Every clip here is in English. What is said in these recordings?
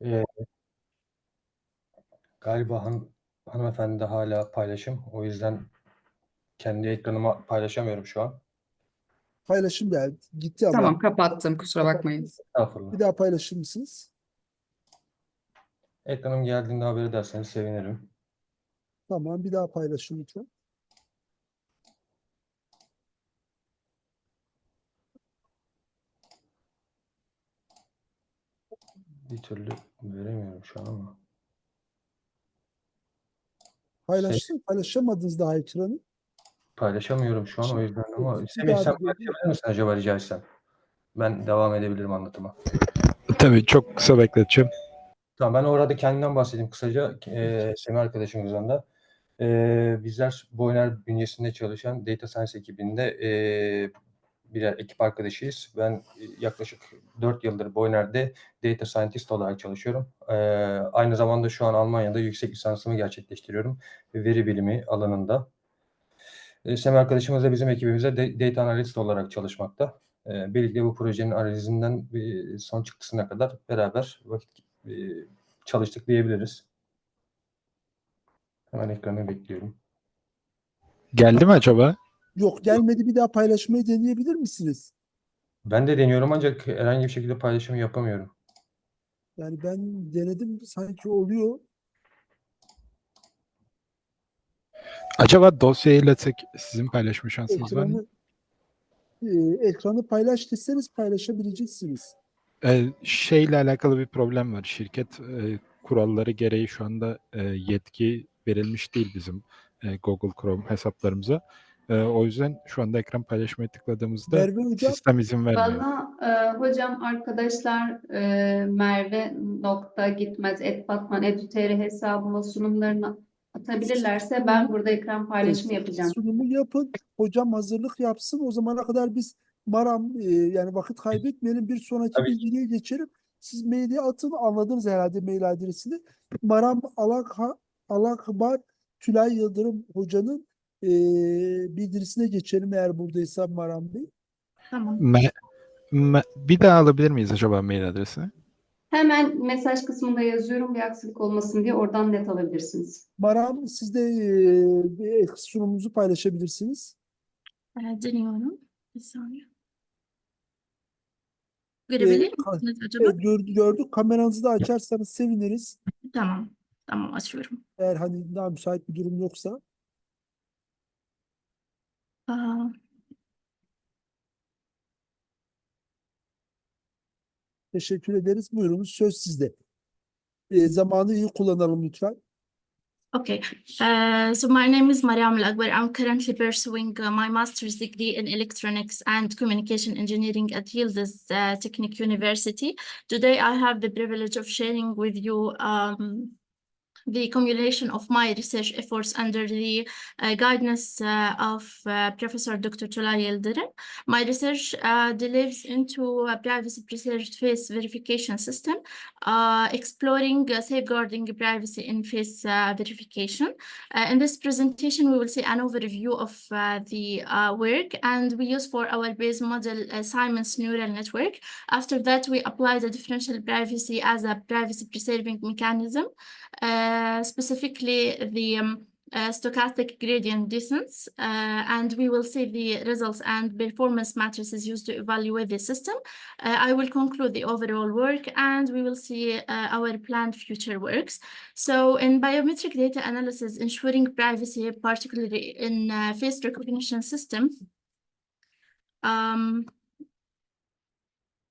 Eee Galiba han hanımefendide hâlâ paylaşım. O yüzden kendi ekranımı paylaşamıyorum şu an. Paylaşım geldi. Gitti ama. Tamam kapattım kusura bakmayın. Estağfurullah. Bir daha paylaşır mısınız? Ekranım geldiğinde haber ederseniz sevinirim. Tamam bir daha paylaşın lütfen. Bir türlü veremiyorum şu an ama. Paylaştın, paylaşamadınız daha ekranı. Paylaşamıyorum şu an o yüzden ama Semih sen paylaşabilir misin acaba rica etsem? Ben devam edebilirim anlatıma. Tabii çok kısa bekleteceğim. Tamam ben orada kendimden bahsedeyim kısaca. Eee Semih arkadaşımızdan da. Eee bizler Boyner bünyesinde çalışan Data Science ekibinde eee birer ekip arkadaşıyız. Ben e, yaklaşık 4 yıldır Boyner'de Data Scientist olarak çalışıyorum. Eee aynı zamanda şu an Almanya'da yüksek lisansımı gerçekleştiriyorum. Veri bilimi alanında. Eee Semih arkadaşımız da bizim ekibimizde de Data Analyst olarak çalışmakta. Eee birlikte bu projenin analizinden son çıktısına kadar beraber vakit çalıştık diyebiliriz. Hemen ekranı bekliyorum. Geldi mi acaba? Yok gelmedi bir daha paylaşmayı deneyebilir misiniz? Ben de deniyorum ancak herhangi bir şekilde paylaşım yapamıyorum. Yani ben denedim sanki oluyor. Acaba dosyayı iletsek sizin paylaşma şansınız var mı? Ekranı, e, ekranı paylaş deseniz paylaşabileceksiniz. Ee, şeyle alakalı bir problem var. Şirket e, kuralları gereği şu anda e, yetki verilmiş değil bizim e, Google Chrome hesaplarımıza. E, o yüzden şu anda ekran paylaşmaya tıkladığımızda Merve Hocam sistem izin vermiyor. Bana e, hocam arkadaşlar e, Merve nokta gitmez et Batman edutr hesabıma sunumlarını atabilirlerse ben burada ekran paylaşımı yapacağım. sunumu yapın. Hocam hazırlık yapsın. O zamana kadar biz Maram e, yani vakit kaybetmeyelim. Bir sonraki Tabii bilgiye geçelim. Siz maili atın. Anladınız herhalde mail adresini. Maram Alakha, Alakbar Tülay Yıldırım hocanın e, bildirisine geçelim eğer buradaysa Maram Bey. Tamam. Me- me- bir daha alabilir miyiz acaba mail adresini? Hemen mesaj kısmında yazıyorum bir aksilik olmasın diye oradan net alabilirsiniz. Maram siz de e, bir sunumunuzu paylaşabilirsiniz. Ee, deniyorum. Bir saniye. Ee, Görebilir ka- misiniz acaba? Evet, gördük, gördük. Kameranızı da açarsanız seviniriz. Tamam. Tamam açıyorum. Eğer hani daha müsait bir durum yoksa. Aa, Teşekkür ederiz. Buyurunuz söz sizde. E, zamanı iyi kullanalım lütfen. Okay. Uh, so my name is Mariam Al I'm currently pursuing uh, my master's degree in electronics and communication engineering at Yıldız uh, Teknik University. Today I have the privilege of sharing with you um, the accumulation of my research efforts under the uh, guidance uh, of uh, Professor Dr. Tülay Yıldırım. My research uh, delves into a privacy preserved face verification system, uh, exploring uh, safeguarding privacy in face verification. In this presentation, we will see an overview of the work and we use for our base model Simon's neural network. After that, we apply the differential privacy as a privacy preserving mechanism, uh, specifically the um, uh, stochastic gradient descent, uh, and we will see the results and performance matrices used to evaluate the system. Uh, I will conclude the overall work and we will see uh, our planned future works. So in biometric data analysis, ensuring privacy, particularly in uh, face recognition system, um,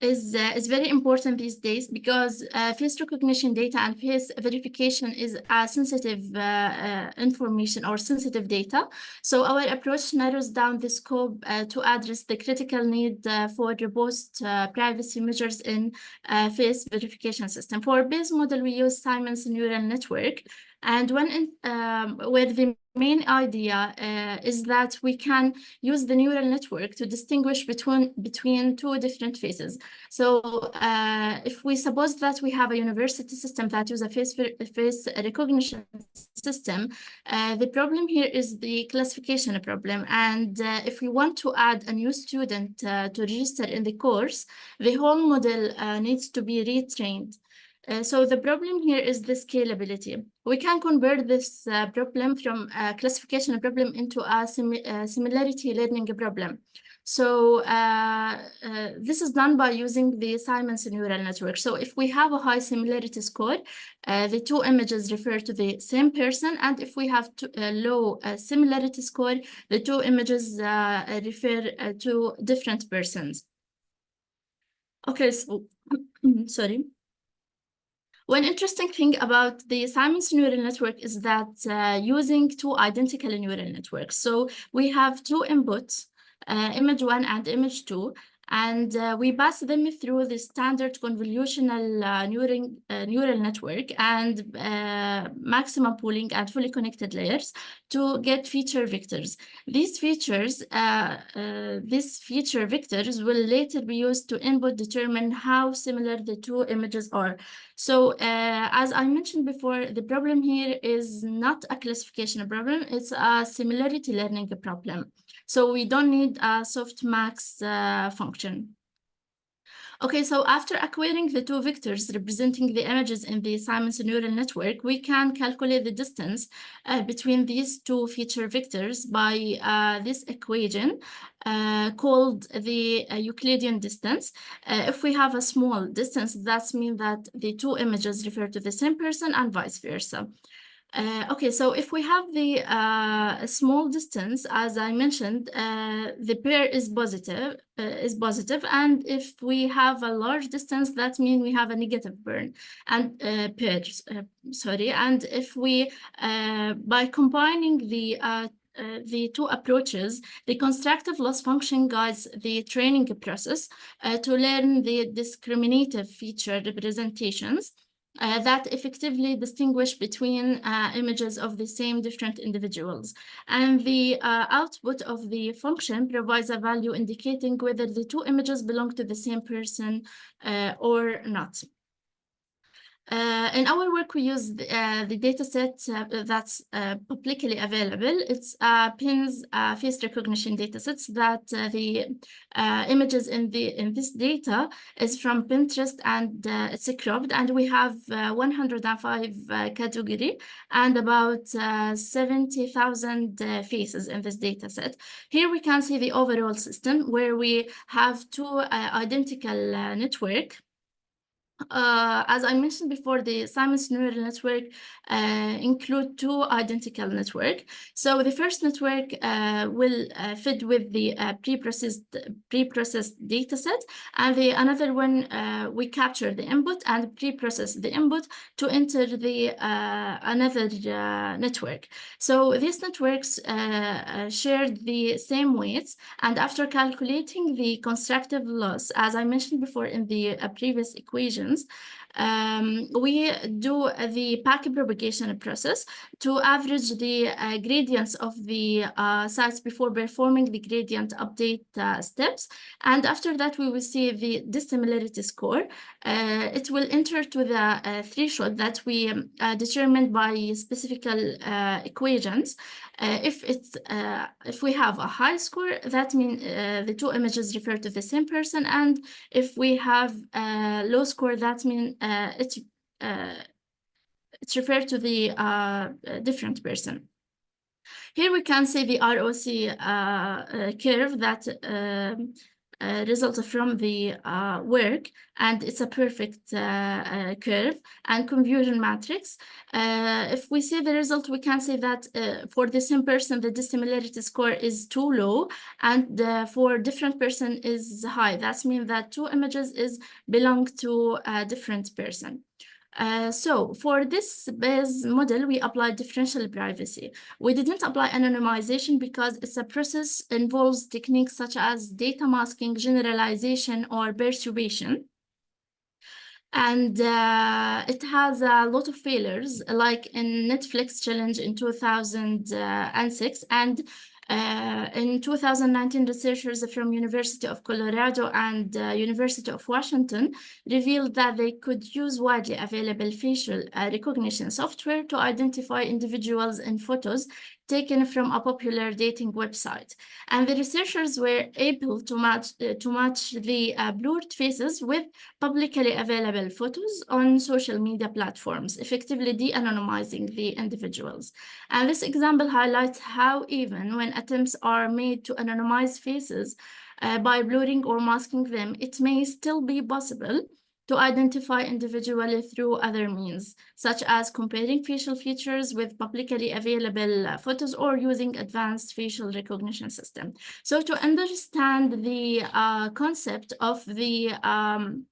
is uh, is very important these days because uh, face recognition data and face verification is a sensitive uh, uh, information or sensitive data. So our approach narrows down the scope uh, to address the critical need uh, for robust uh, privacy measures in uh, face verification system. For base model, we use Simon's neural network, and when um, where the main idea uh, is that we can use the neural network to distinguish between between two different faces. So uh, if we suppose that we have a university system that uses a face face recognition system, uh, the problem here is the classification problem. And uh, if we want to add a new student uh, to register in the course, the whole model uh, needs to be retrained. Uh, so the problem here is the scalability. We can convert this uh, problem from a classification problem into a simi- uh, similarity learning problem. So uh, uh, this is done by using the Simon's neural network. So if we have a high similarity score, uh, the two images refer to the same person, and if we have a low uh, similarity score, the two images uh, refer uh, to different persons. Okay, so sorry. One interesting thing about the Simon's neural network is that uh, using two identical neural networks. So we have two inputs, uh, image one and image two, and uh, we pass them through the standard convolutional uh, neural, uh, neural network and uh, maximum pooling and fully connected layers to get feature vectors. These features, uh, uh, these feature vectors will later be used to input determine how similar the two images are. So as I mentioned before, the problem here is not a classification problem, it's a similarity learning problem. So we don't need a softmax uh, function. Okay, so after acquiring the two vectors representing the images in the Simon's neural network, we can calculate the distance uh, between these two feature vectors by uh, this equation uh, called the uh, Euclidean distance. Uh, if we have a small distance, that means that the two images refer to the same person and vice versa. Uh, okay, so if we have the uh, small distance, as I mentioned, uh, the pair is positive, uh, is positive, and if we have a large distance, that means we have a negative burn and uh, pairs. Uh, sorry, and if we by combining the uh, the two approaches, the constructive loss function guides the training process uh, to learn the discriminative feature representations uh, that effectively distinguish between uh, images of the same different individuals. And the uh, output of the function provides a value indicating whether the two images belong to the same person uh, or not. Uh, in our work, we use the, uh, the data set uh, that's uh, publicly available. It's uh, PIN's uh, face recognition data sets that the images in the in this data is from Pinterest and it's cropped and we have uh, 105 uh, category and about uh, 70,000 uh, faces in this data set. Here we can see the overall system where we have two identical network uh, as I mentioned before, the Simon's neural network uh, include two identical network. So the first network uh, will uh, fit with the uh, pre-processed pre-processed data set, and the another one uh, we capture the input and pre-process the input to enter the uh, another network. So these networks share the same weights, and after calculating the constructive loss, as I mentioned before in the previous equations, um, we do the packet propagation process to average the uh, gradients of the uh, sites before performing the gradient update uh, steps. And after that, we will see the dissimilarity score. Uh, it will enter to the uh, threshold that we um, uh, determined by specific equations. If it's if we have a high score, that means the two images refer to the same person, and if we have a low score, that means it's uh, it's referred to the uh, different person. Here we can see the ROC uh, uh, curve that um, uh, results from the uh, work, and it's a perfect uh, uh, curve and confusion matrix. Uh, if we see the result, we can say that uh, for the same person, the dissimilarity score is too low, and for different person is high. That means that two images is belong to a different person. Uh, so for this base model, we applied differential privacy. We didn't apply anonymization because it's a process involves techniques such as data masking, generalization, or perturbation. And uh, it has a lot of failures, like in Netflix challenge in 2006 and uh, in 2019, researchers from University of Colorado and uh, University of Washington revealed that they could use widely available facial uh, recognition software to identify individuals in photos taken from a popular dating website. And the researchers were able to match, uh, to match the uh, blurred faces with publicly available photos on social media platforms, effectively de-anonymizing the individuals. And this example highlights how even when attempts are made to anonymize faces uh, by blurring or masking them, it may still be possible to identify individually through other means, such as comparing facial features with publicly available uh, photos or using advanced facial recognition system. So to understand the uh, concept of the um,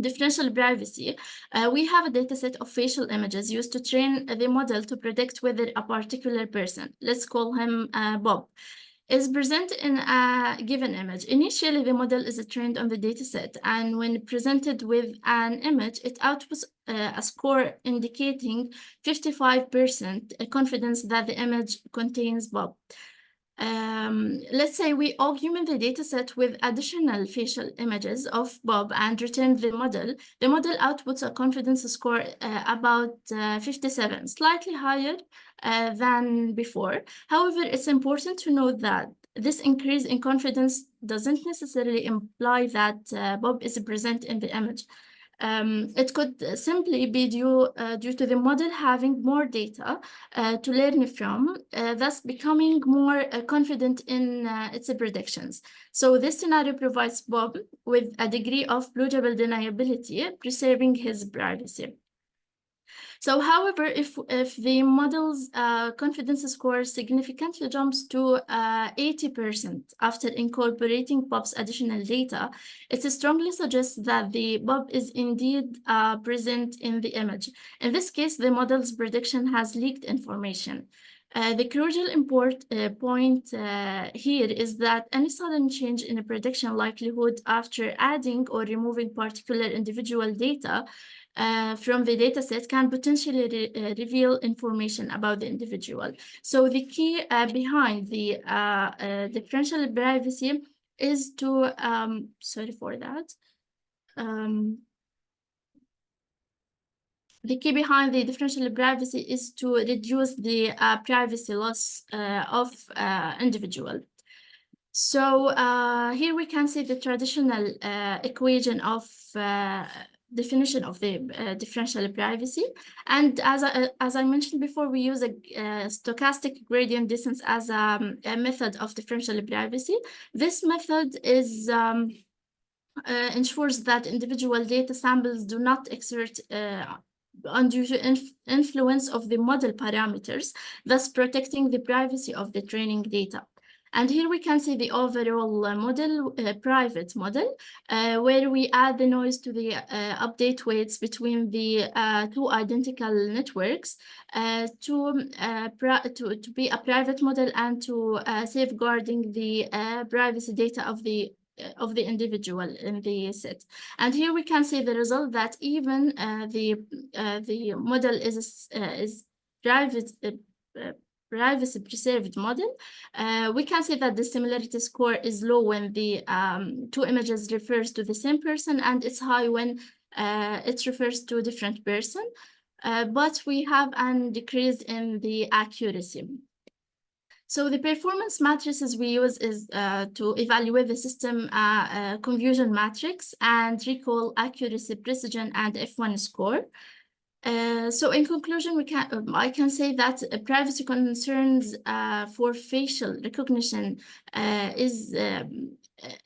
differential privacy, uh, we have a data set of facial images used to train the model to predict whether a particular person, let's call him uh, Bob, is present in a given image. Initially, the model is trained on the dataset, and when presented with an image, it outputs uh, a score indicating 55% confidence that the image contains Bob. Um, let's say we augment the dataset with additional facial images of Bob and return the model. The model outputs a confidence score uh, about uh, 57, slightly higher uh, than before. However, it's important to note that this increase in confidence doesn't necessarily imply that uh, Bob is present in the image. Um, it could simply be due, uh, due to the model having more data uh, to learn from, uh, thus becoming more uh, confident in uh, its predictions. So this scenario provides Bob with a degree of plausible deniability, preserving his privacy. So however, if, if the model's uh, confidence score significantly jumps to uh, 80% after incorporating Bob's additional data, it strongly suggests that the Bob is indeed uh, present in the image. In this case, the model's prediction has leaked information. Uh, the crucial import, uh, point uh, here is that any sudden change in a prediction likelihood after adding or removing particular individual data uh, from the dataset can potentially re uh, reveal information about the individual. So the key uh, behind the differential privacy is to, um, sorry for that. Um, the key behind the differential privacy is to reduce the uh, privacy loss uh, of uh, individual. So here we can see the traditional equation of definition of the uh, differential privacy. And as I, as I mentioned before, we use a, a stochastic gradient descent as a, um, a, method of differential privacy. This method is um, uh, ensures that individual data samples do not exert uh, undue inf influence of the model parameters, thus protecting the privacy of the training data. And here we can see the overall uh, model, uh, private model, uh, where we add the noise to the uh, update weights between the uh, two identical networks uh, to, um, uh, to, to be a private model and to uh, safeguarding the privacy data of the of the individual in the set. And here we can see the result that even the the model is is private privacy preserved model, uh, we can see that the similarity score is low when the um, two images refers to the same person and it's high when uh, it refers to a different person. Uh, but we have a decrease in the accuracy. So the performance matrices we use is uh, to evaluate the system uh, uh, confusion matrix and recall accuracy, precision, and F1 score. Uh, so in conclusion, we can um, I can say that uh, privacy concerns uh, for facial recognition uh, is um,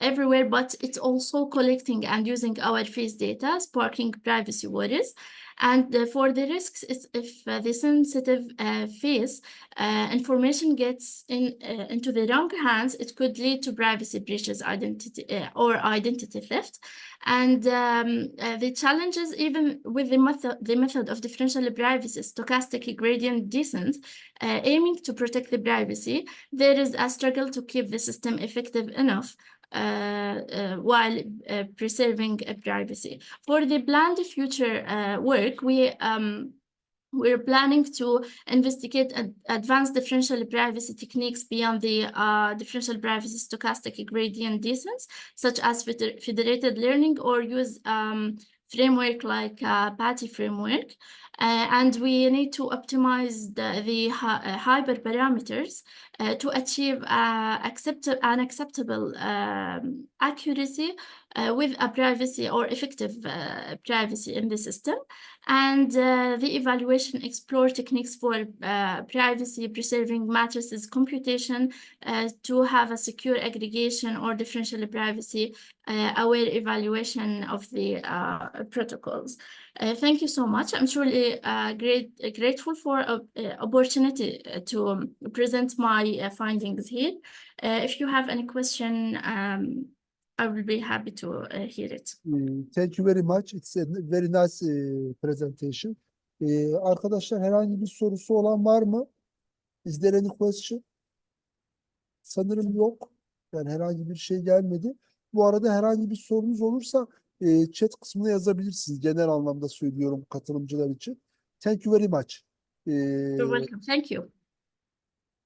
everywhere, but it's also collecting and using our face data, sparking privacy worries. And uh, for the risks, if uh, the sensitive uh, face uh, information gets in uh, into the wrong hands, it could lead to privacy breaches, identity uh, or identity theft. And um, the challenges, even with the method, the method of differential privacy, stochastic gradient descent, aiming to protect the privacy, there is a struggle to keep the system effective enough while uh, preserving privacy. For the planned future work, we um, we're planning to investigate ad advanced differential privacy techniques beyond the uh, differential privacy stochastic gradient descent, such as federated learning or use um, framework like uh, PATI framework, uh, and we need to optimize the, the uh, hyperparameters uh, to achieve uh, accept- an acceptable um, accuracy uh, with a privacy or effective uh, privacy in the system. And uh, the evaluation explore techniques for uh, privacy preserving matrices computation uh, to have a secure aggregation or differential privacy uh, aware evaluation of the protocols. Thank you so much. I'm truly great, grateful for opportunity to um, present my findings here. If you have any question, um, I will be happy to uh, hear it. Ee, Thank you very much. It's a very nice eh, presentation. Ee, arkadaşlar herhangi bir sorusu olan var mı? Is there any question? Sanırım yok. Yani herhangi bir şey gelmedi. Bu arada herhangi bir sorunuz olursa eh, chat kısmına yazabilirsiniz. Genel anlamda söylüyorum katılımcılar için. Thank you very much. Ee, You're welcome. Thank you.